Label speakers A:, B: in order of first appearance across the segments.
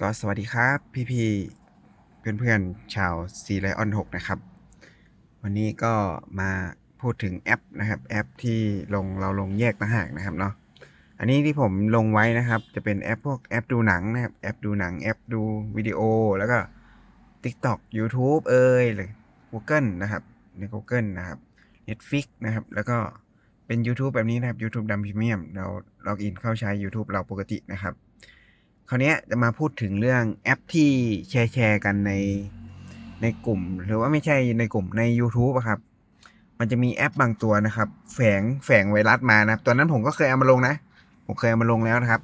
A: ก็สวัสดีครับพี่พี่เพื่อนเพื่อนๆชาวซีไลออน6นะครับ วันนี้ก็มาพูดถึงแอปนะครับ แอปที่ลงเราลงแยกต่างหากนะครับเนาะอันนี้ที่ผมลงไว้นะครับ จะเป็นแอปพวกแอปดูหนังนะครับ แอปดูหนังแอปดูวิดีโอ แล้วก็ TikTok YouTube เอ่ยหรือ Google นะครับใน Google นะครับ Netflix นะครับ แล้วก็เป็น YouTube แบบนี้นะครับ YouTube ดำพรีเมียมเราล็อกอินเข้าใช้ YouTube เราปกตินะครับ คราวนี้จะมาพูดถึงเรื่องแอปที่แชร์แชร์กันในในกลุ่ม หรือว่าไม่ใช่ในกลุ่มใน YouTube อะครับ มันจะมีแอปบางตัวนะครับ แฝงแฝงไวรัสมานะครับ ตัวนั้นผมก็เคยเอามาลงนะ ผมเคยเอามาลงแล้วนะครับ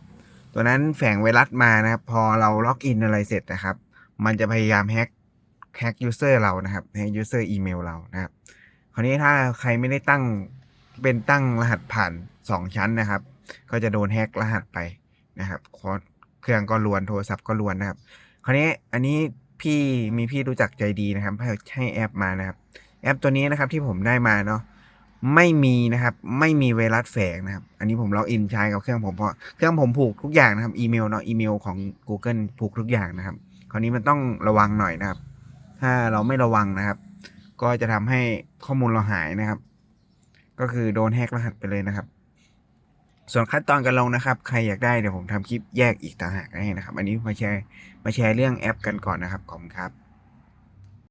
A: ตัวนั้นแฝงไวรัสมานะครับ พอเราล็อกอินอะไรเสร็จนะครับ มันจะพยายามแฮ็กแฮ็กยูเซอร์เรานะครับแฮ็กยูเซอร์อีเมลเรานะครับคราวนี้ถ้าใครไม่ได้ตั้งเป็นตั้งรหัสผ่าน 2 ชั้นนะครับ ก็จะโดนแฮ็กรหัสไปนะครับคอ เครื่องก็ลวนโทรศัพท์ก็ลวนนะครับ คราวนี้อันนี้พี่มีพี่รู้จักใจดีนะครับให้ให้แอปมานะครับ แอปตัวนี้นะครับที่ผมได้มาเนาะไม่มีนะครับ ไม่มีไวรัสแฝงนะครับ อันนี้ผมล็อกอินใช้กับเครื่องผมเพราะเครื่องผมผูกทุกอย่างนะครับอีเมลเนาะอีเมลของ Google ผูกทุกอย่างนะครับ คราวนี้มันต้องระวังหน่อยนะครับ ถ้าเราไม่ระวังนะครับ ก็จะทำให้ข้อมูลเราหายนะครับ ก็คือโดนแฮกรหัสไปเลยนะครับ ส่วนขั้นตอนการลงนะครับ ใครอยากได้เดี๋ยวผมทำคลิปแยกอีกต่างหากให้นะครับ อันนี้มาแชร์มาแชร์เรื่องแอปกันก่อนนะครับขอบคุณครับ